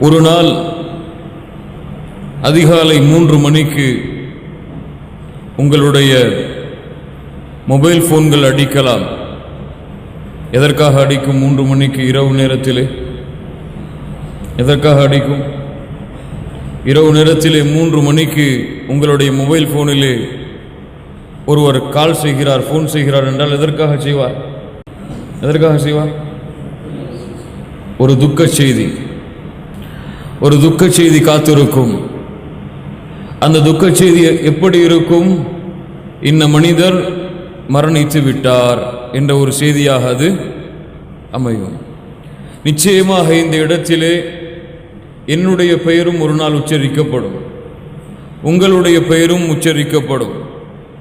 ஒரு நாள் அதிகாலை மூன்று மணிக்கு உங்களுடைய மொபைல் ஃபோன்கள் அடிக்கலாம். எதற்காக அடிக்கும் மூன்று மணிக்கு இரவு நேரத்திலே? எதற்காக அடிக்கும்? இரவு நேரத்திலே மூன்று மணிக்கு உங்களுடைய மொபைல் ஃபோனிலே ஒருவர் கால் செய்கிறார் ஃபோன் செய்கிறார் என்றால் எதற்காக செய்வார்? எதற்காக செய்வார்? ஒரு துக்க செய்தி. ஒரு துக்க செய்தி காத்திருக்கும். அந்த துக்க செய்தி எப்படி இருக்கும்? இந்த மனிதர் மரணித்து விட்டார் என்ற ஒரு செய்தியாக அது அமையும். நிச்சயமாக இந்த இடத்திலே என்னுடைய பெயரும் ஒரு நாள் உச்சரிக்கப்படும். உங்களுடைய பெயரும் உச்சரிக்கப்படும்.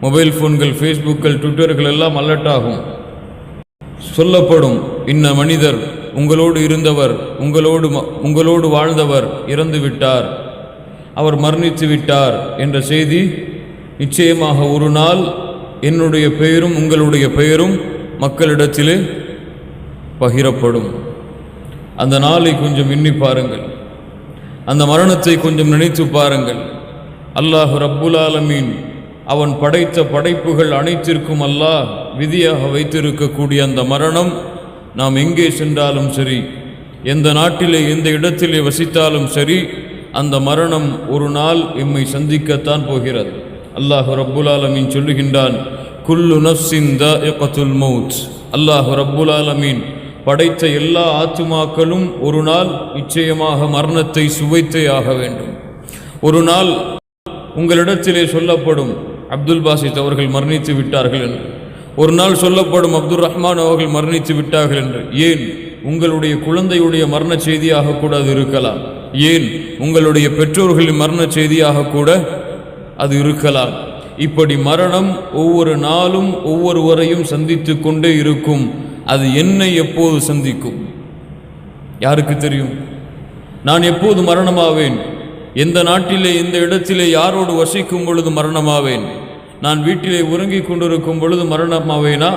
மொபைல் ஃபோன்கள் ஃபேஸ்புக்கள் ட்விட்டர்கள் எல்லாம் அலர்ட் ஆகும் சொல்லப்படும் இன்ன மனிதர் உங்களோடு இருந்தவர் உங்களோடு ம- உங்களோடு வாழ்ந்தவர் இறந்து விட்டார் அவர் மரணித்து விட்டார் என்ற செய்தி நிச்சயமாக ஒரு நாள் என்னுடைய பெயரும் உங்களுடைய பெயரும் மக்களிடத்திலே பகிரப்படும். அந்த நாளை கொஞ்சம் எண்ணி பாருங்கள். அந்த மரணத்தை கொஞ்சம் நினைத்து பாருங்கள். அல்லாஹ் ரப்புலாலமீன் அவன் படைத்த படைப்புகள் அனைத்திற்கும் அல்லாஹ் விதியாக வைத்திருக்கக்கூடிய அந்த மரணம் நாம் எங்கே சென்றாலும் சரி எந்த நாட்டிலே எந்த இடத்திலே வசித்தாலும் சரி அந்த மரணம் ஒரு நாள் எம்மை சந்திக்கத்தான் போகிறது. அல்லாஹ் ரப்புல் ஆலமீன் சொல்லுகின்றான் குல்லு நஃப்ஸின் தாஇகத்துல் மௌத். அல்லாஹ் ரப்புல் ஆலமீன் படைத்த எல்லா ஆத்துமாக்களும் ஒரு நாள் நிச்சயமாக மரணத்தை சுவைத்தே ஆக வேண்டும். ஒரு நாள் உங்களிடத்திலே சொல்லப்படும் அப்துல் பாசித் அவர்கள் மரணித்து விட்டார்கள் என்று. ஒரு நாள் சொல்லப்படும் அப்துல் ரஹ்மான் அவர்கள் மரணித்து விட்டார்கள் என்று. ஏன்? உங்களுடைய குழந்தையுடைய மரண செய்தியாக கூட அது இருக்கலாம். ஏன்? உங்களுடைய பெற்றோர்களின் மரண செய்தியாக கூட அது இருக்கலாம். இப்படி மரணம் ஒவ்வொரு நாளும் ஒவ்வொருவரையும் சந்தித்து கொண்டே இருக்கும். அது என்னை எப்போது சந்திக்கும்? யாருக்கு தெரியும்? நான் எப்போது மரணமாவேன்? எந்த நாட்டிலே எந்த இடத்திலே யாரோடு வசிக்கும் பொழுது மரணமாவேன்? நான் வீட்டிலே உறங்கிக் கொண்டிருக்கும் பொழுது மரணமாவேனா?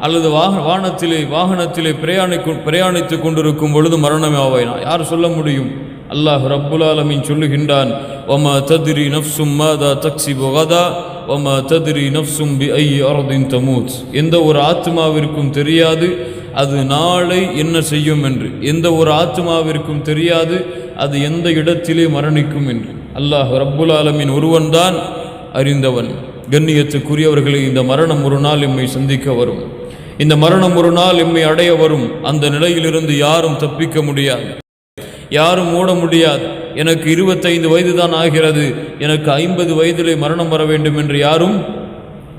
அல்லது வாக வானத்திலே வாகனத்திலே பிரயாணிக்கு பிரயாணித்துக் கொண்டிருக்கும் பொழுது மரணமாவேனா? யார் சொல்ல முடியும்? அல்லாஹ் ரப்புலாலமின் சொல்லுகின்றான் ஒம தத்ரி நப்சும் மாதா தக்ஸி கதா ஒம தத்ரி நஃப்சும் பி ஐ அரதின் தமூத். எந்த ஒரு ஆத்மாவிற்கும் தெரியாது அது நாளை என்ன செய்யும் என்று. எந்த ஒரு ஆத்மாவிற்கும் தெரியாது அது எந்த இடத்திலே மரணிக்கும் என்று. அல்லாஹ் ரப்புல் ஆலமின் ஒருவன்தான் அறிந்தவன். கண்ணியத்துக்குரியவர்களை இந்த மரணம் ஒரு நாள் எம்மை சந்திக்க வரும். இந்த மரணம் ஒரு நாள் எம்மை அடைய வரும். அந்த நிலையிலிருந்து யாரும் தப்பிக்க முடியாது. யாரும் ஓட முடியாது. எனக்கு இருபத்தைந்து வயது தான் ஆகிறது. எனக்கு ஐம்பது வயதிலே மரணம் வர வேண்டும் என்று யாரும்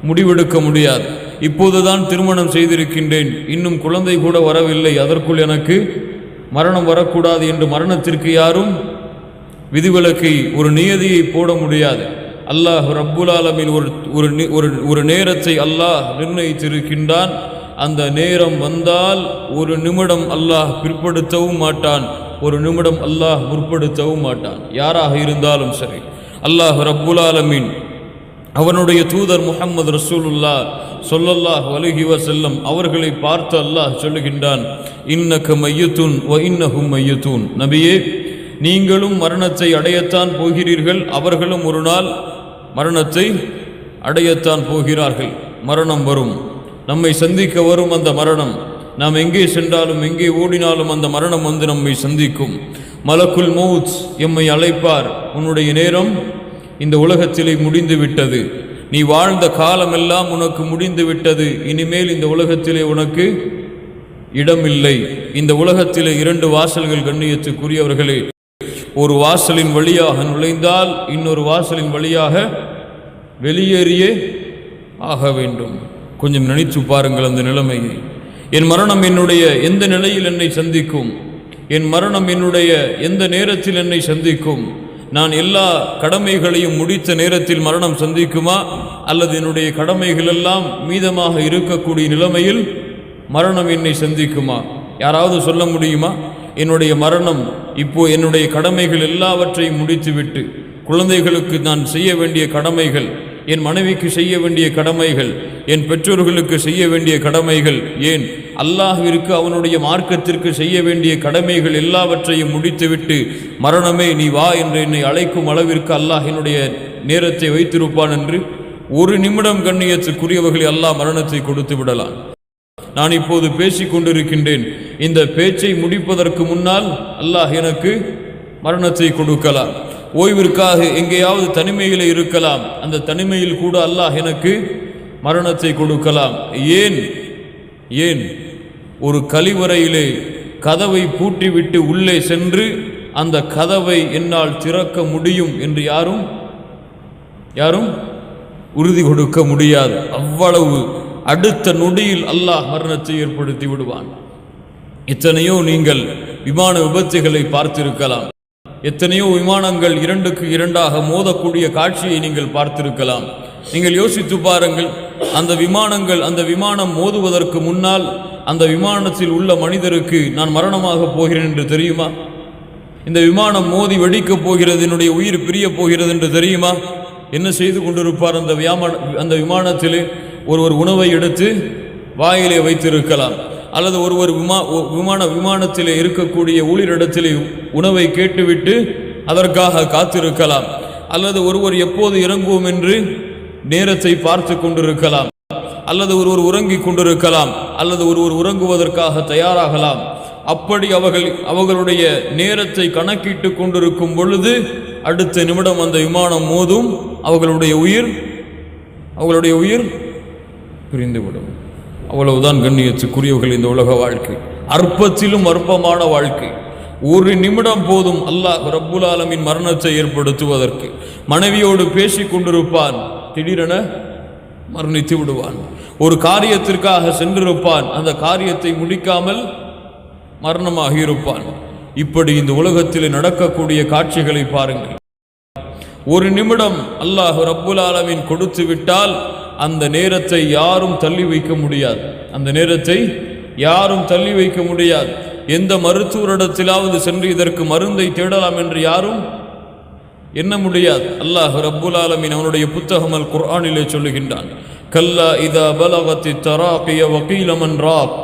முடிவெடுக்க முடியாது. இப்போதுதான் திருமணம் செய்திருக்கின்றேன். இன்னும் குழந்தை கூட வரவில்லை. அதற்குள் எனக்கு மரணம் வரக்கூடாது என்று மரணத்திற்கு யாரும் விதிவிலக்கை ஒரு நியதியை போட முடியாது. அல்லாஹ் ரப்புலாலமின் ஒரு ஒரு நி- ஒரு ஒரு நேரத்தை அல்லாஹ் நிர்ணயித்திருக்கின்றான். அந்த நேரம் வந்தால் ஒரு நிமிடம் அல்லாஹ் பிற்படுத்தவும் மாட்டான். ஒரு நிமிடம் அல்லாஹ் முற்படுத்தவும் மாட்டான். யாராக இருந்தாலும் சரி. அல்லாஹ் ரப்புலாலமின் அவனுடைய தூதர் முஹம்மது ரசூலுல்லா சொல்லல்லாஹ் அலைஹி வஸல்லம் அவர்களை பார்த்து அல்லாஹ் சொல்லுகின்றான் இன்னக்கு மையத்தூன் வ இன்னஹும் மையத்தூன். நபியே நீங்களும் மரணத்தை அடையத்தான் போகிறீர்கள். அவர்களும் ஒரு நாள் மரணத்தை அடையத்தான் போகிறார்கள். மரணம் வரும். நம்மை சந்திக்க வரும் அந்த மரணம். நாம் எங்கே சென்றாலும் எங்கே ஓடினாலும் அந்த மரணம் வந்து நம்மை சந்திக்கும். மலக்குல் மௌத் எம்மை அழைப்பார். உன்னுடைய நேரம் இந்த உலகத்திலே முடிந்து விட்டது நீ வாழ்ந்த காலமெல்லாம் உனக்கு முடிந்து விட்டது இனிமேல் இந்த உலகத்திலே உனக்கு இடமில்லை. இந்த உலகத்திலே இரண்டு வாசல்கள் கண்ணியத்துக்குரியவர்களே ஒரு வாசலின் வழியாக நுழைந்தால் இன்னொரு வாசலின் வழியாக வெளியேறியே ஆக வேண்டும். கொஞ்சம் நினைத்து பாருங்கள் அந்த நிலைமையை என் மரணம் என்னுடைய எந்த நிலையில் என்னை சந்திக்கும்? என் மரணம் என்னுடைய எந்த நேரத்தில் என்னை சந்திக்கும்? நான் எல்லா கடமைகளையும் முடித்த நேரத்தில் மரணம் சந்திக்குமா? அல்லது என்னுடைய கடமைகள் எல்லாம் மீதமாக இருக்கக்கூடிய நிலைமையில் மரணம் என்னை சந்திக்குமா? யாராவது சொல்ல முடியுமா? என்னுடைய மரணம் இப்போ என்னுடைய கடமைகள் எல்லாவற்றையும் முடித்துவிட்டு குழந்தைகளுக்கு நான் செய்ய வேண்டிய கடமைகள் என் மனைவிக்கு செய்ய வேண்டிய கடமைகள் என் பெற்றோர்களுக்கு செய்ய வேண்டிய கடமைகள் ஏன்? அல்லாஹிற்கு அவனுடைய மார்க்கத்திற்கு செய்ய வேண்டிய கடமைகள் எல்லாவற்றையும் முடித்துவிட்டு மரணமே நீ வா என்று என்னை அழைக்கும் அளவிற்கு அல்லாஹ் என்னுடைய நேரத்தை வைத்திருப்பான் என்று ஒரு நிமிடம் கண்ணியத்துக்குரியவர்களை அல்லாஹ் மரணத்தை கொடுத்து விடலாம். நான் இப்போது பேசிக் கொண்டிருக்கின்றேன் இந்த பேச்சை முடிப்பதற்கு முன்னால் அல்லாஹ் எனக்கு மரணத்தை கொடுக்கலாம். ஓய்விற்காக எங்கேயாவது தனிமையில் இருக்கலாம். அந்த தனிமையில் கூட அல்லாஹ் எனக்கு மரணத்தை கொடுக்கலாம். ஏன்? ஏன்? ஒரு கழிவறையிலே கதவை பூட்டிவிட்டு உள்ளே சென்று அந்த கதவை என்னால் திறக்க முடியும் என்று யாரும் யாரும் உறுதி கொடுக்க முடியாது. அவ்வளவு அடுத்த நொடியில் அல்லாஹ் மரணத்தை ஏற்படுத்தி விடுவான். எத்தனையோ நீங்கள் விமான விபத்துகளை பார்த்திருக்கலாம். எத்தனையோ விமானங்கள் இரண்டுக்கு இரண்டாக மோதக்கூடிய காட்சியை நீங்கள் பார்த்திருக்கலாம். நீங்கள் யோசித்து பாருங்கள் அந்த விமானங்கள் அந்த விமானம் மோதுவதற்கு முன்னால் அந்த விமானத்தில் உள்ள மனிதருக்கு நான் மரணமாக போகிறேன் என்று தெரியுமா? இந்த விமானம் மோதி வெடிக்கப் போகிறது என்னுடைய உயிர் பிரியப் போகிறது என்று தெரியுமா? என்ன செய்து கொண்டிருப்பார் அந்த வியாம அந்த விமானத்தில்? ஒருவர் உணவை எடுத்து வாயிலே வைத்திருக்கலாம். அல்லது ஒருவர் விமா விமான விமானத்திலே இருக்கக்கூடிய ஊழியரிடத்திலே உணவை கேட்டுவிட்டு அதற்காக காத்திருக்கலாம். அல்லது ஒருவர் எப்போது இறங்குவோம் என்று நேரத்தை பார்த்து கொண்டிருக்கலாம். அல்லது ஒருவர் உறங்கிக் கொண்டிருக்கலாம். அல்லது ஒருவர் உறங்குவதற்காக தயாராகலாம். அப்படி அவர்கள் அவர்களுடைய நேரத்தை கணக்கிட்டு கொண்டிருக்கும் பொழுது அடுத்த நிமிடம் அந்த விமானம் மோதும் அவர்களுடைய உயிர் அவர்களுடைய உயிர் பிரிந்துவிடும். அவ்வளவுதான் கண்ணியத்துக்குரியவர்கள் இந்த உலக வாழ்க்கை. அற்பத்திலும் அற்பமான வாழ்க்கை. ஒரு நிமிடம் போதும் அல்லாஹ் ரப்புலாலமின் மரணத்தை ஏற்படுத்துவதற்கு. மனைவியோடு பேசி கொண்டிருப்பான். திடீரென மரணித்து விடுவான். ஒரு காரியத்திற்காக சென்றிருப்பான். அந்த காரியத்தை முடிக்காமல் மரணமாக இருப்பான். இப்படி இந்த உலகத்தில் நடக்கக்கூடிய காட்சிகளை பாருங்கள். ஒரு நிமிடம் அல்லாஹ் ரப்புல் ஆலமின் கொடுத்து விட்டால் அந்த நேரத்தை யாரும் தள்ளி வைக்க முடியாது. அந்த நேரத்தை யாரும் தள்ளி வைக்க முடியாது. எந்த மருத்துவரிடத்திலாவது சென்று இதற்கு மருந்தை தேடலாம் என்று யாரும் எண்ண முடியாது. அல்லாஹ் ரப்புல் ஆலமின் அவனுடைய புத்தகம் அல் குர்ஆனிலே சொல்லுகின்றான். கல்லா இதா பலகத்தி தராபிய வக்கீலமன் ராக்.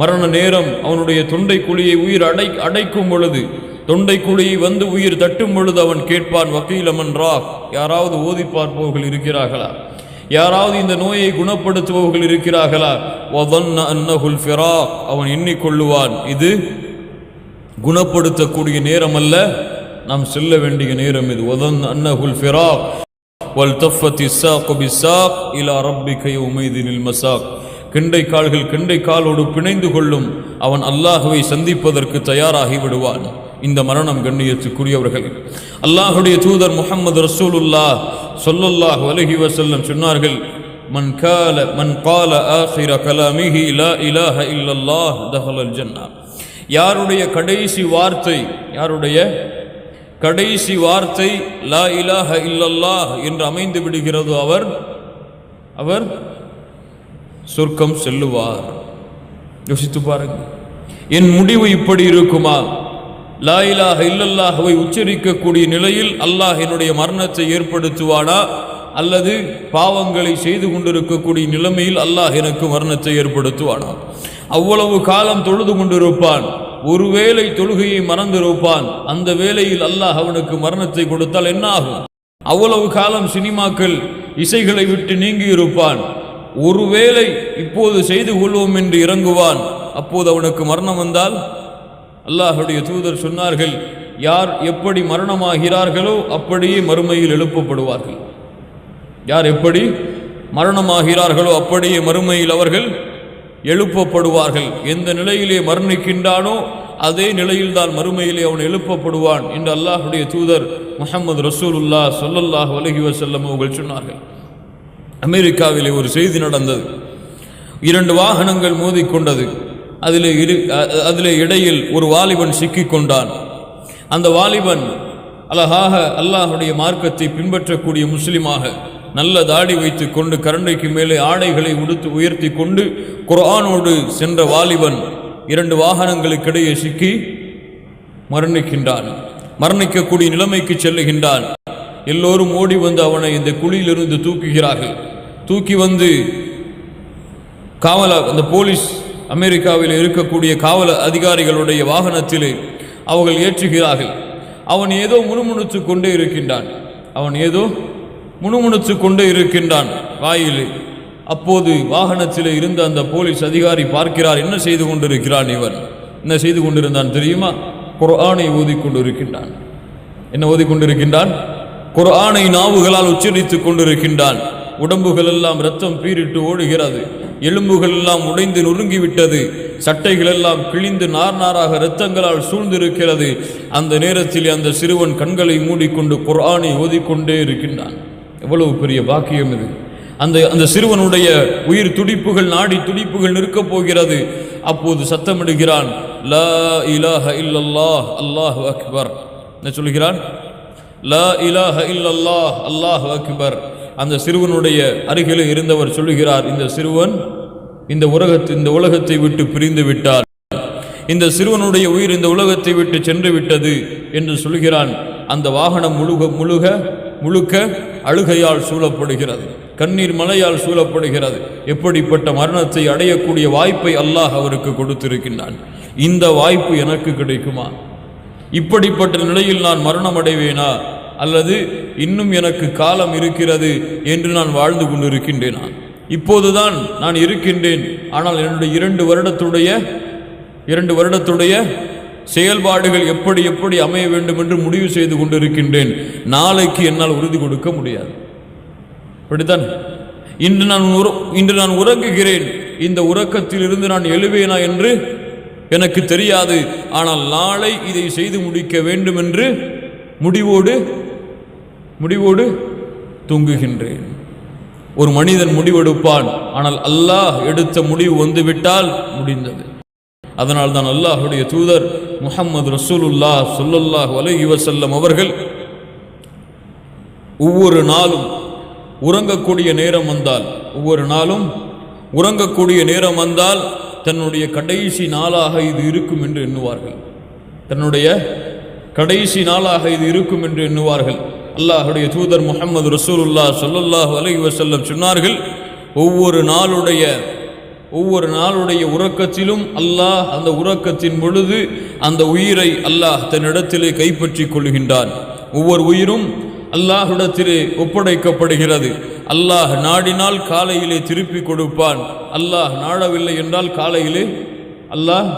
மரண நேரம் அவனுடைய தொண்டை குழியை உயிர் அடை அடைக்கும் பொழுது தொண்டை குழியை வந்து உயிர் தட்டும் பொழுது அவன் கேட்பான் வக்கீலமன் ராக் யாராவது ஓதி பார்ப்பவர்கள் இருக்கிறார்களா? யாராவது இந்த நோயை குணப்படுத்துபவர்கள் இருக்கிறார்களா? வதன்ன அன்னஹுல் அவன் எண்ணிக்கொள்ளுவான் இது குணப்படுத்தக்கூடிய நேரம் அல்ல நாம் செல்ல வேண்டிய நேரம் இது. ஒதன் அன்னகுல் ஃபிரா வல் தஃபத்தி சாக் பிசாக் இலா ரப்பிக யௌமைதினில் மசாக். கிண்டை கால்கள் கிண்டை காலோடு பிணைந்து கொள்ளும். அவன் அல்லாஹுவை சந்திப்பதற்கு தயாராகி விடுவான். இந்த மரணம் கண்ணியத்துக்குரியவர்கள். அல்லாஹுடைய தூதர் முகமது ரசூலுல்லாஹ் சொல்லல்லாஹ் அலைஹி வசல்லம் சொன்னார்கள் மன் கால மன் கால ஆখির கலாமிஹி லா இலாஹ இல்லல்லாஹ் தஹலல் ஜன்னா. யாருடைய கடைசி வார்த்தை யாருடைய கடைசி வார்த்தை லா இலாஹ இல்லல்லாஹ் என்று அமைந்து விடுகிறது அவர் அவர் சொர்க்கம் செல்லுவார். யோசித்து பாருங்கள். என் முடிவு இப்படி இருக்குமா? லாயிலாக இல்லல்லாகவை உச்சரிக்கக்கூடிய நிலையில் அல்லாஹ் என்னுடைய மரணத்தை ஏற்படுத்துவானா? அல்லது பாவங்களை செய்து கொண்டிருக்கக்கூடிய நிலைமையில் அல்லாஹ் எனக்கு மரணத்தை ஏற்படுத்துவானா? அவ்வளவு காலம் தொழுது கொண்டிருப்பான். ஒருவேளை தொழுகையை மறந்திருப்பான். அந்த வேளையில் அல்லாஹ் அவனுக்கு மரணத்தை கொடுத்தால் என்ன ஆகும்? அவ்வளவு காலம் சினிமாக்கள் இசைகளை விட்டு நீங்கி இருப்பான். ஒருவேளை இப்போது செய்து கொள்வோம் என்று இறங்குவான். அப்போது அவனுக்கு மரணம் வந்தால் அல்லாஹுடைய தூதர் சொன்னார்கள் யார் எப்படி மரணமாகிறார்களோ அப்படியே மறுமையில் எழுப்பப்படுவார்கள். யார் எப்படி மரணமாகிறார்களோ அப்படியே மறுமையில் அவர்கள் எழுப்பப்படுவார்கள். எந்த நிலையிலே மரணிக்கின்றானோ அதே நிலையில்தான் மறுமையிலே அவன் எழுப்பப்படுவான் என்று அல்லாஹுடைய தூதர் முகமது ரசூலுல்லா சொல்லல்லாஹ் வலகி வசல்லம் அவர்கள் சொன்னார்கள். அமெரிக்காவிலே ஒரு செய்தி நடந்தது. இரண்டு வாகனங்கள் மோதிக்கொண்டது. அதில் இரு அதில் இடையில் ஒரு வாலிபன் சிக்கிக் கொண்டான் அந்த வாலிபன் அழகாக அல்லாஹுடைய மார்க்கத்தை பின்பற்றக்கூடிய முஸ்லிமாக நல்ல தாடி வைத்துக் கொண்டு கரண்டைக்கு மேலே ஆடைகளை உடுத்து உயர்த்தி கொண்டு குரானோடு சென்ற வாலிபன் இரண்டு வாகனங்களுக்கிடையே சிக்கி மரணிக்கின்றான். மரணிக்கக்கூடிய நிலைமைக்கு செல்லுகின்றான். எல்லோரும் ஓடி வந்து அவனை இந்த குழியிலிருந்து தூக்குகிறார்கள். தூக்கி வந்து காவலா அந்த போலீஸ் அமெரிக்காவில் இருக்கக்கூடிய காவல் அதிகாரிகளுடைய வாகனத்திலே அவர்கள் ஏற்றுகிறார்கள். அவன் ஏதோ முணுமுணுத்து கொண்டே இருக்கின்றான். அவன் ஏதோ முணுமுணுத்து கொண்டே இருக்கின்றான் வாயிலே. அப்போது வாகனத்திலே இருந்த அந்த போலீஸ் அதிகாரி பார்க்கிறார் என்ன செய்து கொண்டிருக்கிறான் இவன்? என்ன செய்து கொண்டிருந்தான் தெரியுமா? குரானை ஓதிக்கொண்டிருக்கின்றான் என்ன ஓதிக்கொண்டிருக்கின்றான் குரானை நாவுகளால் உச்சரித்துக் கொண்டிருக்கின்றான். உடம்புகள் எல்லாம் ரத்தம் பீரிட்டு ஓடுகிறது. எலும்புகள் எல்லாம் உடைந்து நொறுங்கிவிட்டது. சட்டைகள் எல்லாம் கிழிந்து நார் நாராக இரத்தங்களால் சூழ்ந்திருக்கிறது. அந்த நேரத்தில் அந்த சிறுவன் கண்களை மூடிக்கொண்டு குர்ஆனை ஓதிக்கொண்டே இருக்கின்றான். எவ்வளவு பெரிய பாக்கியம் இது. அந்த அந்த சிறுவனுடைய உயிர் துடிப்புகள் நாடி துடிப்புகள் நிற்கப் போகிறது. அப்போது சத்தமிடுகிறான் லா இலாஹ இல்லல்லாஹ் அல்லாஹ் அக்பர். என்ன சொல்கிறான்? லா இலாஹ இல்லல்லாஹ் அல்லாஹ் அக்பர். அந்த சிறுவனுடைய அருகில் இருந்தவர் சொல்லுகிறார் இந்த சிறுவன் இந்த உலகத்து இந்த உலகத்தை விட்டு பிரிந்து விட்டார் இந்த சிறுவனுடைய உயிர் இந்த உலகத்தை விட்டு சென்று விட்டது என்று சொல்கிறான் அந்த வாகனம் முழுக முழுக முழுக்க அழுகையால் சூழப்படுகிறது. கண்ணீர் மலையால் சூழப்படுகிறது. எப்படிப்பட்ட மரணத்தை அடையக்கூடிய வாய்ப்பை அல்லாஹ் அவருக்கு கொடுத்திருக்கின்றான். இந்த வாய்ப்பு எனக்கு கிடைக்குமா? இப்படிப்பட்ட நிலையில் நான் மரணம் அடைவேனா? அல்லது இன்னும் எனக்கு காலம் இருக்கிறது என்று நான் வாழ்ந்து கொண்டிருக்கின்றேனா? இப்போதுதான் நான் இருக்கின்றேன். ஆனால் என்னுடைய இரண்டு வருடத்துடைய இரண்டு வருடத்துடைய செயல்பாடுகள் எப்படி எப்படி அமைய வேண்டும் என்று முடிவு செய்து கொண்டிருக்கின்றேன். நாளைக்கு என்னால் உறுதி கொடுக்க முடியாது. அப்படித்தான். இன்று நான் உற- இன்று நான் உறங்குகிறேன். இந்த உறக்கத்திலிருந்து நான் எழுவேனா என்று எனக்கு தெரியாது. ஆனால் நாளை இதை செய்து முடிக்க வேண்டும் என்று முடிவோடு முடிவோடு தூங்குகின்றேன். ஒரு மனிதன் முடிவெடுப்பான் ஆனால் அல்லாஹ் எடுத்த முடிவு வந்துவிட்டால் முடிந்தது. அதனால் தான் அல்லாஹுடைய தூதர் முகமது ரசூலுல்லாஹ் சொல்லுல்லாஹ் அலைஹி வஸல்லம் அவர்கள் ஒவ்வொரு நாளும் உறங்கக்கூடிய நேரம் வந்தால் ஒவ்வொரு நாளும் உறங்கக்கூடிய நேரம் வந்தால் தன்னுடைய கடைசி நாளாக இது இருக்கும் என்று எண்ணுவார்கள். தன்னுடைய கடைசி நாளாக இது இருக்கும் என்று எண்ணுவார்கள். அல்லாஹுடைய தூதர் முகமது ரசூலுல்லாஹ் சொல்லல்லாஹு அலைஹி வசல்லம் சொன்னார்கள் ஒவ்வொரு நாளுடைய ஒவ்வொரு நாளுடைய உறக்கத்திலும் அல்லாஹ் அந்த உறக்கத்தின் பொழுது அந்த உயிரை அல்லாஹ் தன்னிடத்திலே கைப்பற்றிக் கொள்கின்றான். ஒவ்வொரு உயிரும் அல்லாஹ்விடத்திலே ஒப்படைக்கப்படுகிறது. அல்லாஹ் நாடினால் காலையிலே திருப்பி கொடுப்பான். அல்லாஹ் நாடவில்லை என்றால் காலையிலே அல்லாஹ்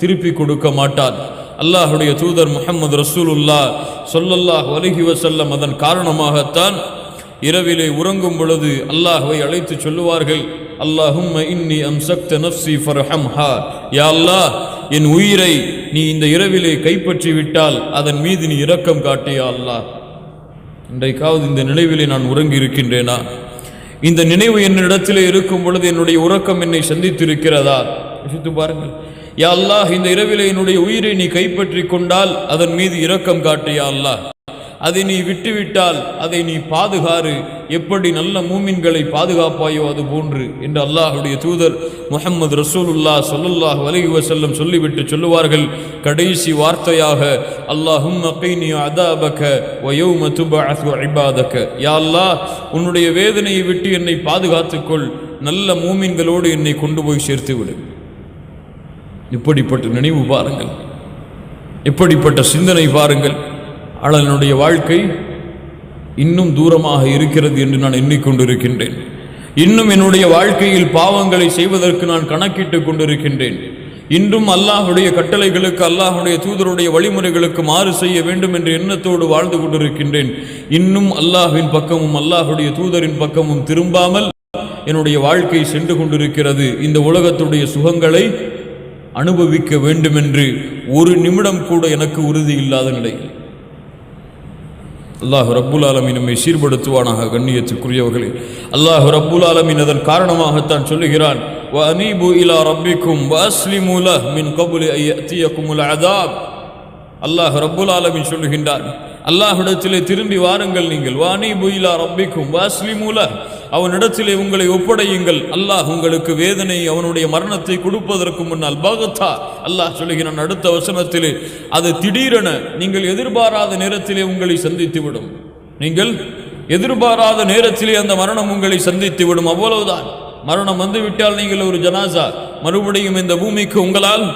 திருப்பி கொடுக்க மாட்டான். அல்லாஹுடைய தூதர் முஹம்மது ரசூலுல்லாஹ் சொல்லல்லாஹ் அலைஹி வசல்லம் அதன் காரணமாகத்தான் இரவிலே உறங்கும் பொழுது அல்லாஹுவை அழைத்து சொல்லுவார்கள் அல்லாஹும் இன்னி அம்சக்த நஃப்சி ஃபர்ஹம்ஹா. யா அல்லாஹ் என் உயிரை நீ இந்த இரவிலே கைப்பற்றி விட்டால் அதன் மீது நீ இரக்கம் காட்டியா அல்லாஹ். இன்றைக்காவது இந்த நினைவிலே நான் உறங்கி இருக்கின்றேனா இந்த நினைவு என்னிடத்திலே இருக்கும் பொழுது என்னுடைய உறக்கம் என்னை சந்தித்திருக்கிறதா? யோசித்து பாருங்கள். யா அல்லாஹ் இந்த இரவிலே என்னுடைய உயிரை நீ கைப்பற்றி கொண்டால் அதன் மீது இரக்கம் காட்டு யா அல்லாஹ். அதை நீ விட்டுவிட்டால் அதை நீ பாதுகாறு. எப்படி நல்ல மூமின்களை பாதுகாப்பாயோ அது போன்று என்று அல்லாஹுடைய தூதர் முஹம்மது ரசூலுல்லாஹ் சொல்லுல்லாஹ் அலைஹி செல்லம் சொல்லிவிட்டு சொல்லுவார்கள். கடைசி வார்த்தையாக அல்லாஹும் அதாபக வ யௌம துபஅஸு யா அல்லாஹ் உன்னுடைய வேதனையை விட்டு என்னை பாதுகாத்துக்கொள் நல்ல மூமின்களோடு என்னை கொண்டு போய் சேர்த்து விடு. இப்படிப்பட்ட நினைவு பாருங்கள். இப்படிப்பட்ட சிந்தனை பாருங்கள். ஆனால் வாழ்க்கை இன்னும் தூரமாக இருக்கிறது என்று நான் எண்ணிக்கொண்டிருக்கின்றேன். இன்னும் என்னுடைய வாழ்க்கையில் பாவங்களை செய்வதற்கு நான் கணக்கிட்டுக் கொண்டிருக்கின்றேன். இன்றும் அல்லாஹுடைய கட்டளைகளுக்கு அல்லாஹுடைய தூதருடைய வழிமுறைகளுக்கு மாறு செய்ய வேண்டும் என்ற எண்ணத்தோடு வாழ்ந்து கொண்டிருக்கின்றேன். இன்னும் அல்லாஹின் பக்கமும் அல்லாஹுடைய தூதரின் பக்கமும் திரும்பாமல் என்னுடைய வாழ்க்கை சென்று கொண்டிருக்கிறது. இந்த உலகத்துடைய சுகங்களை அனுபவிக்க வேண்டுமென்று ஒரு நிமிடம் கூட எனக்கு உறுதி இல்லாத நிலையில். அல்லாஹ் ரப்புல் ஆலமி நம்மை சீர்படுத்துவானாக கண்ணியத்துக்குரியவர்களே. அல்லாஹ் ரப்புல் ஆலமின் அதன் காரணமாகத்தான் சொல்லுகிறான் வ இலா ரப்பிக்கும் வ மின் கபுலி அதாப். அல்லாஹ் ரப்புல் ஆலமின் சொல்லுகின்றான் அல்லாஹிடத்திலே திரும்பி வாருங்கள் நீங்கள். வ புயிலா ரப்பிக்கும். வ அஸ்லிமு அவனிடத்திலே உங்களை ஒப்படையுங்கள். அல்லாஹ் உங்களுக்கு வேதனை அவனுடைய மரணத்தை கொடுப்பதற்கு முன்னால் பகத்தா. அல்லாஹ் சொல்லுகிறான் அடுத்த வசனத்திலே அது திடீரென நீங்கள் எதிர்பாராத நேரத்திலே உங்களை சந்தித்து விடும் நீங்கள் எதிர்பாராத நேரத்திலே அந்த மரணம் உங்களை சந்தித்து விடும் அவ்வளவுதான். மரணம் வந்துவிட்டால் நீங்கள் ஒரு ஜனாசா. மறுபடியும் இந்த பூமிக்கு உங்களால்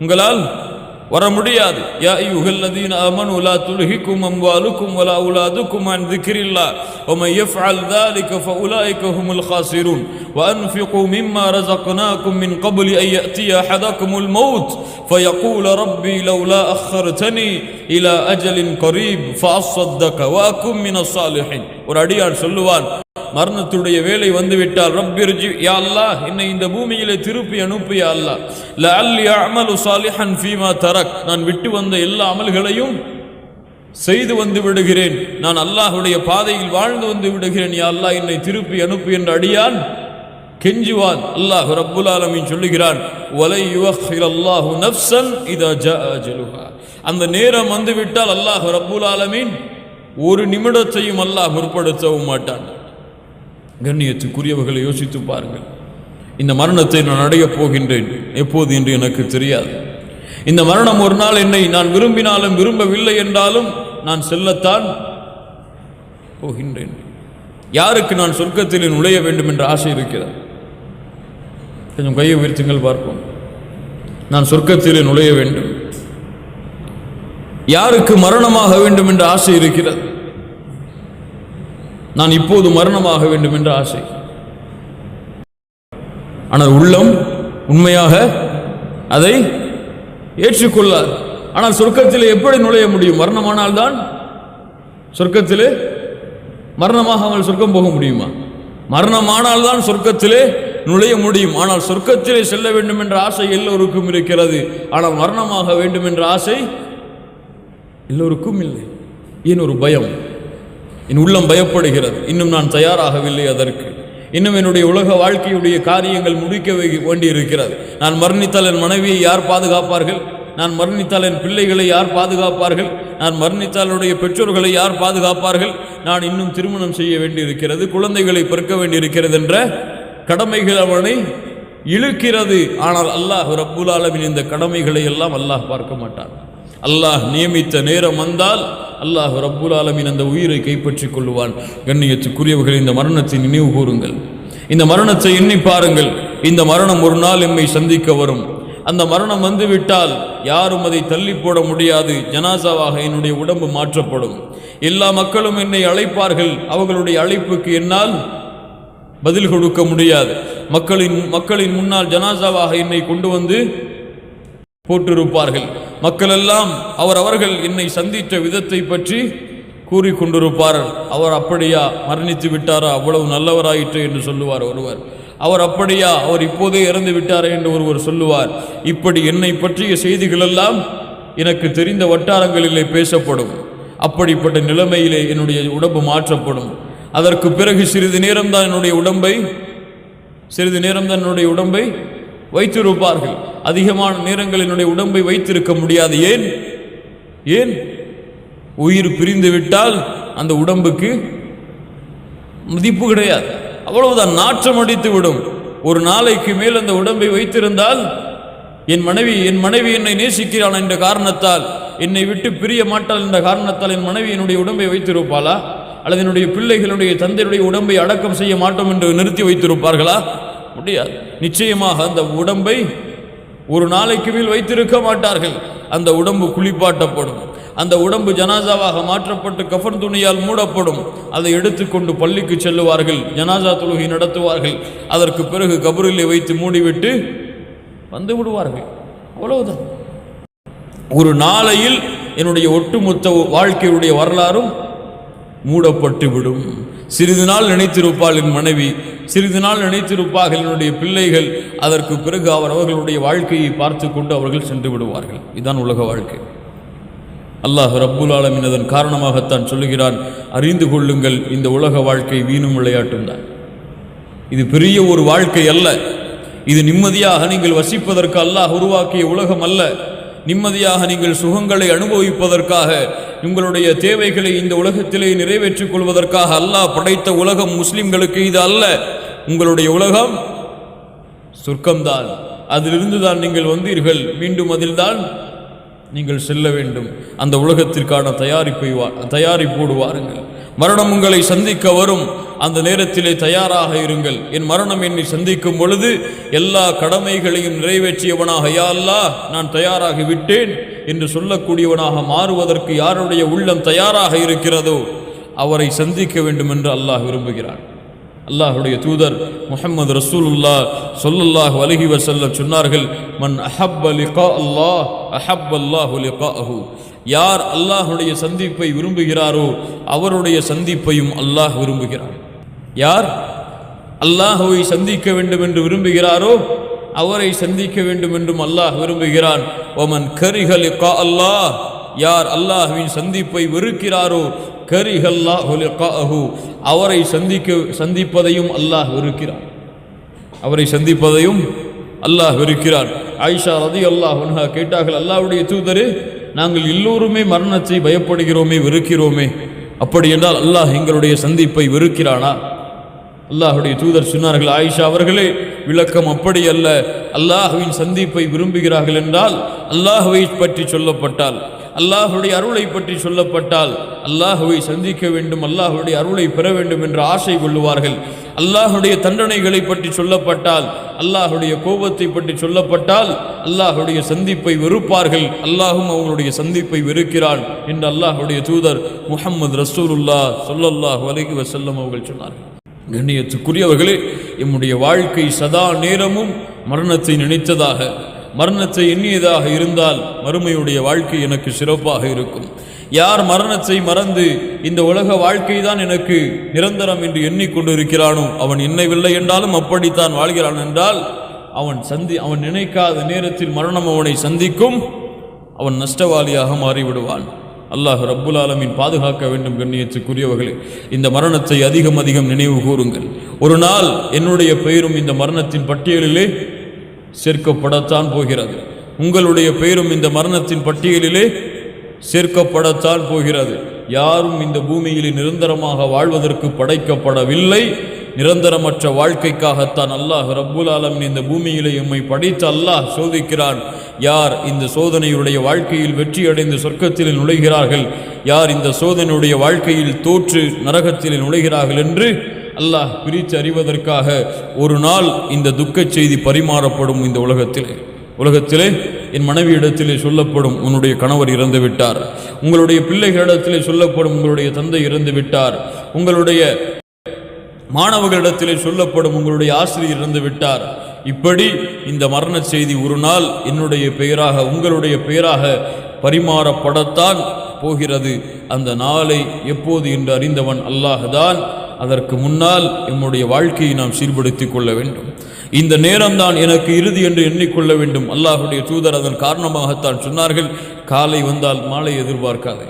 உங்களால் ورمدياد يا أيها الذين آمنوا لا تلهكم أموالكم ولا أولادكم عن ذكر الله ومن يفعل ذلك فأولئك هم الخاسرون وأنفقوا مما رزقناكم من قبل أن يأتي أحدكم الموت فيقول ربي لولا أخرتني إلى أجل قريب فأصدق وأكن من الصالحين وراديان சொல்லுவான் மரணத்துடைய வேலை வந்துவிட்டால் ரப்பிர்ஜி யா அல்லாஹ் என்னை இந்த பூமியிலே திருப்பி அனுப்பு யா அல்லாஹ். லஅல்லி அஅமலு சாலிஹன் ஃபீமா தரக். நான் விட்டு வந்த எல்லா அமல்களையும் செய்து வந்து விடுகிறேன். நான் அல்லாஹுடைய பாதையில் வாழ்ந்து வந்து விடுகிறேன். யா அல்லாஹ் என்னை திருப்பி அனுப்பு என்று அடியான் கெஞ்சுவான். அல்லாஹ் ரப்புல் ஆலமீன் சொல்லுகிறான் வலை யுவஹிர் அல்லாஹு நஃப்சன் இதா ஜா அந்த நேரம் வந்துவிட்டால் அல்லாஹ் ரப்புல் ஆலமீன் ஒரு நிமிடத்தையும் அல்லாஹ் முற்படுத்தவும் மாட்டான். கண்ணியத்துக்குரியவர்களை யோசித்து பாருங்கள். இந்த மரணத்தை நான் அடையப் போகின்றேன். எப்போது என்று எனக்கு தெரியாது. இந்த மரணம் ஒரு நாள் என்னை நான் விரும்பினாலும் விரும்பவில்லை என்றாலும் நான் செல்லத்தான் போகின்றேன். யாருக்கு நான் சொர்க்கத்தில் நுழைய வேண்டும் என்ற ஆசை இருக்கிறது? கொஞ்சம் கையை உயர்த்துங்கள் பார்ப்போம். நான் சொர்க்கத்தில் நுழைய வேண்டும். யாருக்கு மரணமாக வேண்டும் என்ற ஆசை இருக்கிறது? நான் இப்போது மரணமாக வேண்டும் என்ற ஆசை. ஆனால் உள்ளம் உண்மையாக அதை ஏற்றுக்கொள்ளார் ஆனால் சொர்க்கத்தில் எப்படி நுழைய முடியும்? மரணமானால் தான் சொர்க்கத்திலே மரணமாகாமல் சொர்க்கம் போக முடியுமா? மரணமானால் தான் சொர்க்கத்திலே நுழைய முடியும். ஆனால் சொர்க்கத்திலே செல்ல வேண்டும் என்ற ஆசை எல்லோருக்கும் இருக்கிறது. ஆனால் மரணமாக வேண்டும் என்ற ஆசை எல்லோருக்கும் இல்லை. ஏன் ஒரு பயம்? என் உள்ளம் பயப்படுகிறது. இன்னும் நான் தயாராகவில்லை அதற்கு. இன்னும் என்னுடைய உலக வாழ்க்கையுடைய காரியங்கள் முடிக்க வேண்டியிருக்கிறது. நான் மரணித்தால் என் மனைவியை யார் பாதுகாப்பார்கள்? நான் மரணித்தால் என் பிள்ளைகளை யார் பாதுகாப்பார்கள்? நான் மரணித்தாலுடைய பெற்றோர்களை யார் பாதுகாப்பார்கள்? நான் இன்னும் திருமணம் செய்ய வேண்டியிருக்கிறது குழந்தைகளை பிறக்க வேண்டியிருக்கிறது என்ற கடமைகள் அவனை இழுக்கிறது. ஆனால் அல்லாஹ் ரப்புல் ஆலமின் இந்த கடமைகளை எல்லாம் அல்லாஹ் பார்க்க மாட்டான். அல்லாஹ் நியமித்த நேரம் வந்தால் அல்லாஹ் ரப்புல் ஆலமின் அந்த உயிரை கைப்பற்றிக் கொள்ளுவான். கண்ணியத்துக்குரியவர்கள் இந்த மரணத்தை நினைவு கூறுங்கள். இந்த மரணத்தை எண்ணி பாருங்கள். இந்த மரணம் ஒரு நாள் எம்மை சந்திக்க வரும். அந்த மரணம் வந்துவிட்டால் யாரும் அதை தள்ளி போட முடியாது. ஜனாசாவாக என்னுடைய உடம்பு மாற்றப்படும். எல்லா மக்களும் என்னை அழைப்பார்கள். அவர்களுடைய அழைப்புக்கு என்னால் பதில் கொடுக்க முடியாது. மக்களின் மக்களின் முன்னால் ஜனாசாவாக என்னை கொண்டு வந்து போட்டிருப்பார்கள். மக்கள் எல்லாம் அவர் அவர்கள் என்னை சந்தித்த விதத்தை பற்றி கூறிக்கொண்டிருப்பார்கள். அவர் அப்படியா மரணித்து விட்டாரா? அவ்வளவு நல்லவராயிற்று என்று சொல்லுவார் ஒருவர். அவர் அப்படியா? அவர் இப்போதே இறந்து விட்டாரா என்று ஒருவர் சொல்லுவார். இப்படி என்னை பற்றிய செய்திகளெல்லாம் எனக்கு தெரிந்த வட்டாரங்களிலே பேசப்படும். அப்படிப்பட்ட நிலைமையிலே என்னுடைய உடம்பு மாற்றப்படும். அதற்கு பிறகு சிறிது நேரம்தான் என்னுடைய உடம்பை சிறிது நேரம்தான் என்னுடைய உடம்பை வைத்திருப்பார்கள். அதிகமான நேரங்கள் என்னுடைய உடம்பை வைத்திருக்க முடியாது. ஏன்? ஏன்? உயிர் பிரிந்து விட்டால் அந்த உடம்புக்கு மதிப்பு கிடையாது. அவ்வளவுதான் நாற்றம் அடித்து விடும். ஒரு நாளைக்கு மேல் அந்த உடம்பை வைத்திருந்தால் என் மனைவி என் மனைவி என்னை நேசிக்கிறாள் என்ற காரணத்தால் என்னை விட்டு பிரிய மாட்டாள் என்ற காரணத்தால் என் மனைவி என்னுடைய உடம்பை வைத்திருப்பாளா? அல்லது என்னுடைய பிள்ளைகளுடைய தந்தையுடைய உடம்பை அடக்கம் செய்ய மாட்டோம் என்று நிறுத்தி வைத்திருப்பார்களா? முடியாது. நிச்சயமாக அந்த உடம்பை ஒரு நாளைக்கு மேல் வைத்திருக்க மாட்டார்கள். அந்த உடம்பு குளிப்பாட்டப்படும். அந்த உடம்பு ஜனாசாவாக மாற்றப்பட்டு கஃபர் துணியால் மூடப்படும். அதை எடுத்துக்கொண்டு பள்ளிக்கு செல்லுவார்கள். ஜனாசா தொழுகை நடத்துவார்கள். அதற்கு பிறகு கபரிலே வைத்து மூடிவிட்டு வந்து விடுவார்கள். அவ்வளவுதான். ஒரு நாளையில் என்னுடைய ஒட்டுமொத்த வாழ்க்கையுடைய வரலாறும் மூடப்பட்டு விடும். சிறிது நாள் நினைத்திருப்பாள் என் மனைவி. சிறிது நாள் நினைத்திருப்பார்கள் என்னுடைய பிள்ளைகள். அதற்கு பிறகு அவர் அவர்களுடைய வாழ்க்கையை பார்த்து கொண்டு அவர்கள் சென்று விடுவார்கள். இதுதான் உலக வாழ்க்கை. அல்லாஹ் ரப்புல் ஆலமீன் அதன் காரணமாகத்தான் சொல்லுகிறான் அறிந்து கொள்ளுங்கள் இந்த உலக வாழ்க்கை வீணும் விளையாட்டும் தான். இது பெரிய ஒரு வாழ்க்கை அல்ல. இது நிம்மதியாக நீங்கள் வசிப்பதற்கு அல்லாஹ் உருவாக்கிய உலகம் அல்ல. நிம்மதியாக நீங்கள் சுகங்களை அனுபவிப்பதற்காக உங்களுடைய தேவைகளை இந்த உலகத்திலே நிறைவேற்றிக் கொள்வதற்காக அல்லாஹ் படைத்த உலகம் முஸ்லிம்களுக்கு இது அல்ல. உங்களுடைய உலகம் சொர்க்கம்தான். அதிலிருந்து தான் நீங்கள் வந்தீர்கள். மீண்டும் அதில்தான் நீங்கள் செல்ல வேண்டும். அந்த உலகத்திற்கான தயாரிப்பை வா- தயாரிப்போடு வாருங்கள். மரணம் உங்களை சந்திக்க வரும். அந்த நேரத்திலே தயாராக இருங்கள். என் மரணம் என்னை சந்திக்கும் பொழுது எல்லா கடமைகளையும் நிறைவேற்றியவனாக யாழ்லா அல்லாஹ் நான் தயாராகி விட்டேன் என்று சொல்லக்கூடியவனாக மாறுவதற்கு யாருடைய உள்ளம் தயாராக இருக்கிறதோ அவரை சந்திக்க வேண்டும் என்று அல்லாஹ் விரும்புகிறான். அல்லாஹுடைய தூதர் முகமது ரசூலுல்லா சொல்லல்லாஹ் அலைஹி வஸல்லம் சொன்னார்கள் மன் அஹப்ப லிகா அல்லாஹ் அஹப்ப அல்லாஹு லிகாஹு யார் அல்லாஹுடைய சந்திப்பை விரும்புகிறாரோ அவருடைய சந்திப்பையும் அல்லாஹ் விரும்புகிறார் யார் அல்லாஹுவை சந்திக்க வேண்டும் என்று விரும்புகிறாரோ அவரை சந்திக்க வேண்டும் என்றும் அல்லாஹ் விரும்புகிறான். ஒமன் கரிஹ கா அல்லாஹ். யார் அல்லாஹுவின் சந்திப்பை வெறுக்கிறாரோ கரிஹல்லா அஹு அவரை சந்திக்க சந்திப்பதையும் அல்லாஹ் வெறுக்கிறான். அவரை சந்திப்பதையும் அல்லாஹ் வெறுக்கிறார் ஆயிஷா ரதி அல்லாஹ் கேட்டார்கள் அல்லாஹுடைய தூதரே நாங்கள் எல்லோருமே மரணத்தை பயப்படுகிறோமே வெறுக்கிறோமே. அப்படி என்றால் அல்லாஹ் எங்களுடைய சந்திப்பை வெறுக்கிறானா? அல்லாஹுடைய தூதர் சொன்னார்கள் ஆயிஷா அவர்களே விளக்கம் அப்படி அல்ல. அல்லாஹுவின் சந்திப்பை விரும்புகிறார்கள் என்றால் அல்லாஹுவை பற்றி சொல்லப்பட்டால் அல்லாஹுடைய அருளை பற்றி சொல்லப்பட்டால் அல்லாஹுவை சந்திக்க வேண்டும் அல்லாஹுடைய அருளை பெற வேண்டும் என்று ஆசை கொள்ளுவார்கள். அல்லாஹுடைய தண்டனைகளை பற்றி சொல்லப்பட்டால் அல்லாஹுடைய கோபத்தை பற்றி சொல்லப்பட்டால் அல்லாஹுடைய சந்திப்பை வெறுப்பார்கள். அல்லாஹும் அவங்களுடைய சந்திப்பை வெறுக்கிறான் என்று அல்லாஹுடைய தூதர் முகமது ரசூலுல்லா சொல்லல்லாஹ் வலைக்கு வசல்லம் அவர்கள் சொன்னார்கள். கண்ணியத்துக்குரியவர்களே எம்முடைய வாழ்க்கை சதா நேரமும் மரணத்தை நினைத்ததாக மரணத்தை எண்ணியதாக இருந்தால் மறுமையுடைய வாழ்க்கை எனக்கு சிறப்பாக இருக்கும். யார் மரணத்தை மறந்து இந்த உலக வாழ்க்கை தான் எனக்கு நிரந்தரம் என்று எண்ணிக்கொண்டிருக்கிறானோ அவன் என்னவில்லை என்றாலும் அப்படித்தான் வாழ்கிறான் என்றால் அவன் சந்தி அவன் நினைக்காத நேரத்தில் மரணம் அவனை சந்திக்கும் அவன் நஷ்டவாளியாக மாறிவிடுவான். அல்லாஹ் ரப்புல் ஆலமின் பாதுகாக்க வேண்டும் கண்ணியத்துக்குரியவர்களே. இந்த மரணத்தை அதிகம் அதிகம் நினைவு கூறுங்கள். ஒரு நாள் என்னுடைய பெயரும் இந்த மரணத்தின் பட்டியலிலே சேர்க்கப்படத்தான் போகிறது. உங்களுடைய பெயரும் இந்த மரணத்தின் பட்டியலிலே சேர்க்கப்படத்தான் போகிறது. யாரும் இந்த பூமியில் நிரந்தரமாக வாழ்வதற்கு படைக்கப்படவில்லை. நிரந்தரமற்ற வாழ்க்கைக்காகத்தான் அல்லாஹ் ரப்புல் ஆலமின் இந்த பூமியிலே எம்மை படைத்து அல்லாஹ் சோதிக்கிறான். யார் இந்த சோதனையுடைய வாழ்க்கையில் வெற்றி அடைந்து சொர்க்கத்தில் நுழைகிறார்கள்? யார் இந்த சோதனையுடைய வாழ்க்கையில் தோற்று நரகத்தில் நுழைகிறார்கள் என்று அல்லாஹ் பிரித்து அறிவதற்காக ஒரு நாள் இந்த துக்கச் செய்தி பரிமாறப்படும் இந்த உலகத்திலே. உலகத்திலே என் மனைவியிடத்திலே சொல்லப்படும் உன்னுடைய கணவர் இறந்து விட்டார். உங்களுடைய பிள்ளைகளிடத்திலே சொல்லப்படும் உங்களுடைய தந்தை இறந்து விட்டார். உங்களுடைய மாணவர்களிடத்திலே சொல்லப்படும் உங்களுடைய ஆசிரியர் இறந்து விட்டார். இப்படி இந்த மரண செய்தி ஒரு நாள் என்னுடைய பெயராக உங்களுடைய பெயராக பரிமாறப்படத்தான் போகிறது. அந்த நாளை எப்போது என்று அறிந்தவன் அல்லாஹ்தான். அதற்கு முன்னால் எம்முடைய வாழ்க்கையை நாம் சீர்படுத்திக் கொள்ள வேண்டும். இந்த நேரம்தான் எனக்கு இறுதி என்று எண்ணிக்கொள்ள வேண்டும். அல்லாஹுடைய தூதர் அதன் காரணமாகத்தான் சொன்னார்கள் காலை வந்தால் மாலை எதிர்பார்க்காதே.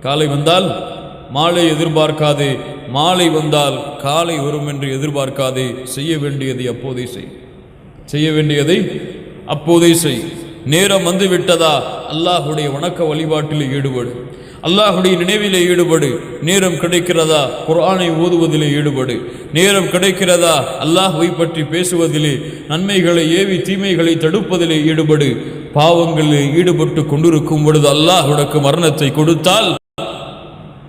காலை வந்தால் மாலை எதிர்பார்க்காதே. மாலை வந்தால் காலை வரும் என்று எதிர்பார்க்காதே. செய்ய வேண்டியதை அப்போதே செய். செய்ய வேண்டியதை அப்போதே செய். நேரம் வந்து விட்டதா? அல்லாஹுடைய வணக்க வழிபாட்டில் ஈடுபடு. அல்லாஹுடைய நினைவிலே ஈடுபடு. நேரம் கிடைக்கிறதா? குரானை ஓதுவதிலே ஈடுபடு. நேரம் கிடைக்கிறதா? அல்லாஹுவை பற்றி பேசுவதிலே நன்மைகளை ஏவி தீமைகளை தடுப்பதிலே ஈடுபடு. பாவங்களில் ஈடுபட்டு கொண்டிருக்கும் பொழுது அல்லாஹ் உனக்கு மரணத்தை கொடுத்தால்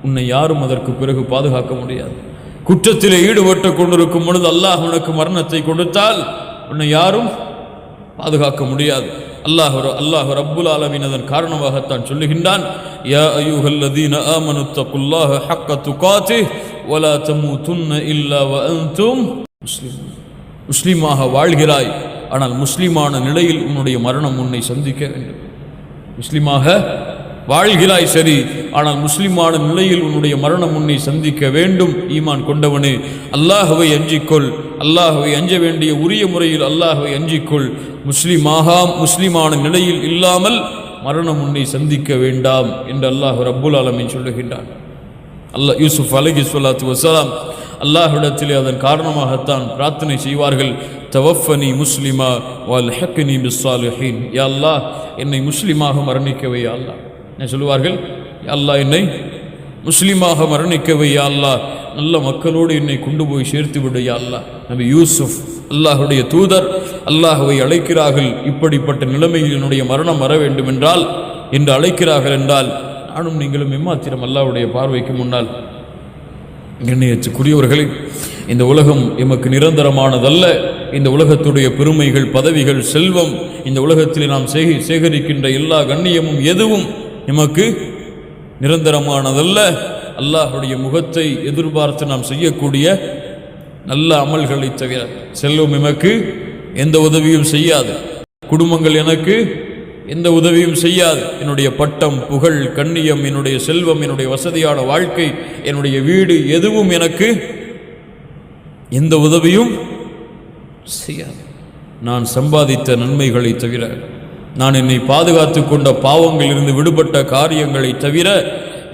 உன்னை யாரும் அதற்கு பிறகு பாதுகாக்க முடியாது. குற்றத்திலே ஈடுபட்டு கொண்டிருக்கும் பொழுது அல்லாஹ் உனக்கு மரணத்தை கொடுத்தால் உன்னை யாரும் பாதுகாக்க முடியாது. அல்லாஹ் அல்லாஹ் ரப்புல் ஆலமீன் அதன் காரணமாகத்தான் சொல்லுகின்றான் யா அய்யுஹல்லதீன ஆமனு தக்குல்லாஹ ஹக்க துகாத்தி வலா தமூதுன்ன இல்லா வ அன்தும். முஸ்லிம் முஸ்லீமாக வாழ்கிறாய் ஆனால் முஸ்லீமான நிலையில் உன்னுடைய மரணம் உன்னை சந்திக்க வேண்டும். முஸ்லிமாக வாழ்கிறாய் சரி ஆனால் முஸ்லிமான நிலையில் உன்னுடைய மரணம் உன்னை சந்திக்க வேண்டும் ஈமான் கொண்டவனே. அல்லாஹுவை அஞ்சிக்கொள். அல்லாஹுவை அஞ்ச வேண்டிய உரிய முறையில் அல்லாஹுவை அஞ்சிக்கொள். முஸ்லிமாகாம் முஸ்லிமான நிலையில் இல்லாமல் மரணம் உன்னை சந்திக்க வேண்டாம் என்று அல்லாஹ் ரப்புல் ஆலமை சொல்லுகின்றான். அல்லாஹ் யூசுப் அலகி சொல்லாத்து வசலாம் அல்லாஹ்விடத்திலே அதன் காரணமாகத்தான் பிரார்த்தனை செய்வார்கள். தவஃபனி முஸ்லிமா வல் ஹக்னி பிஸ்ஸாலிஹீன் யா அல்லாஹ் என்னை முஸ்லிமாக மரணிக்கவே அல்லாஹ். என்ன சொல்லுவார்கள்? அல்லா அல்லாஹ் என்னை முஸ்லீமாக மரணிக்கவை அல்லா அல்லாஹ். நல்ல மக்களோடு என்னை கொண்டு போய் சேர்த்து விடு அல்லா அல்லாஹ். நபி யூசுப் அல்லாஹுடைய தூதர் அல்லாஹுவை அழைக்கிறார்கள். இப்படிப்பட்ட நிலைமையில் என்னுடைய மரணம் வர வேண்டும் என்றால் என்று அழைக்கிறார்கள் என்றால் நானும் நீங்களும் எம்மாத்திரம் அல்லாவுடைய பார்வைக்கு முன்னால் கண்ணியத்துக்குரியவர்களே இந்த உலகம் எமக்கு நிரந்தரமானதல்ல. இந்த உலகத்துடைய பெருமைகள் பதவிகள் செல்வம் இந்த உலகத்தில் நாம் சேகரிக்கின்ற எல்லா கண்ணியமும் எதுவும் எமக்கு நிரந்தரமானதல்ல. அல்லாஹுடைய முகத்தை எதிர்பார்த்து நாம் செய்யக்கூடிய நல்ல அமல்களை தவிர செல்வம் எமக்கு எந்த உதவியும் செய்யாது. குடும்பங்கள் எனக்கு எந்த உதவியும் செய்யாது. என்னுடைய பட்டம் புகழ் கண்ணியம் என்னுடைய செல்வம் என்னுடைய வசதியான வாழ்க்கை என்னுடைய வீடு எதுவும் எனக்கு எந்த உதவியும் செய்யாது. நான் சம்பாதித்த நன்மைகளை தவிர நான் என்னை பாதுகாத்து கொண்ட பாவங்களிலிருந்து விடுபட்ட காரியங்களை தவிர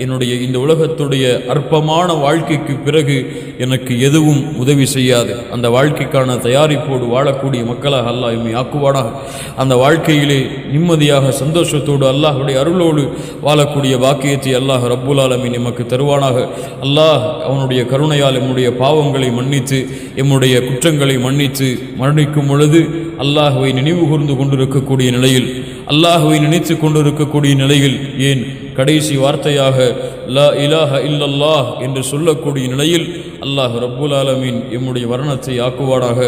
என்னுடைய இந்த உலகத்துடைய அற்பமான வாழ்க்கைக்கு பிறகு எனக்கு எதுவும் உதவி செய்யாது. அந்த வாழ்க்கைக்கான தயாரிப்போடு வாழக்கூடிய மக்களாக அல்லாஹ் எம்மை ஆக்குவானாக. அந்த வாழ்க்கையிலே நிம்மதியாக சந்தோஷத்தோடு அல்லாஹுடைய அருளோடு வாழக்கூடிய பாக்கியத்தை அல்லாஹ் ரப்புல் ஆலமீன் எமக்கு தருவானாக. அல்லாஹ் அவனுடைய கருணையால் எம்முடைய பாவங்களை மன்னித்து எம்முடைய குற்றங்களை மன்னித்து மரணிக்கும் பொழுது அல்லாஹுவை நினைவு கூர்ந்து கொண்டிருக்கக்கூடிய நிலையில் அல்லாஹுவை நினைத்து கொண்டிருக்கக்கூடிய நிலையில் ஏன் கடைசி வார்த்தையாக லா இலாஹ இல்லல்லாஹ் என்று சொல்லக்கூடிய நிலையில் அல்லாஹ் ரப்புல் ஆலமீன் எம்முடைய மரணத்தை ஆக்குவாடாக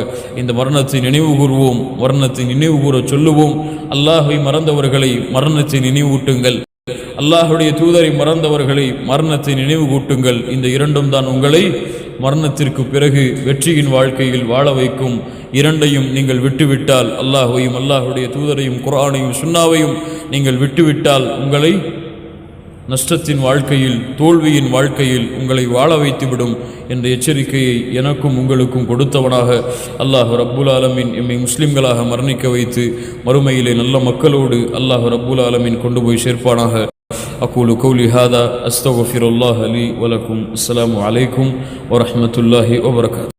இந்த மரணத்தை நினைவு கூறுவோம் மரணத்தை நினைவு கூற சொல்லுவோம். அல்லாஹுவை மறந்தவர்களை மரணத்தை நினைவூட்டுங்கள் அல்லாஹுடைய தூதரை மறந்தவர்களை மரணத்தை நினைவு கூட்டுங்கள். இந்த இரண்டும் தான் உங்களை மரணத்திற்கு பிறகு வெற்றியின் வாழ்க்கையில் வாழ வைக்கும் இரண்டையும் நீங்கள் விட்டுவிட்டால் அல்லாஹையும் அல்லாஹுடைய தூதரையும் குரானையும் சுண்ணாவையும் நீங்கள் விட்டுவிட்டால் உங்களை நஷ்டத்தின் வாழ்க்கையில் தோல்வியின் வாழ்க்கையில் உங்களை வாழ வைத்துவிடும் என்ற எச்சரிக்கையை எனக்கும் உங்களுக்கும் கொடுத்தவனாக அல்லாஹ் ரப்புல் ஆலமின் எம்மை முஸ்லிம்களாக மரணிக்க வைத்து மறுமையிலே நல்ல மக்களோடு அல்லாஹ் ரப்புல் ஆலமின் கொண்டு போய் சேர்ப்பானாக. أقول قولي هذا أستغفر الله لي ولكم. السلام عليكم ورحمة الله وبركاته.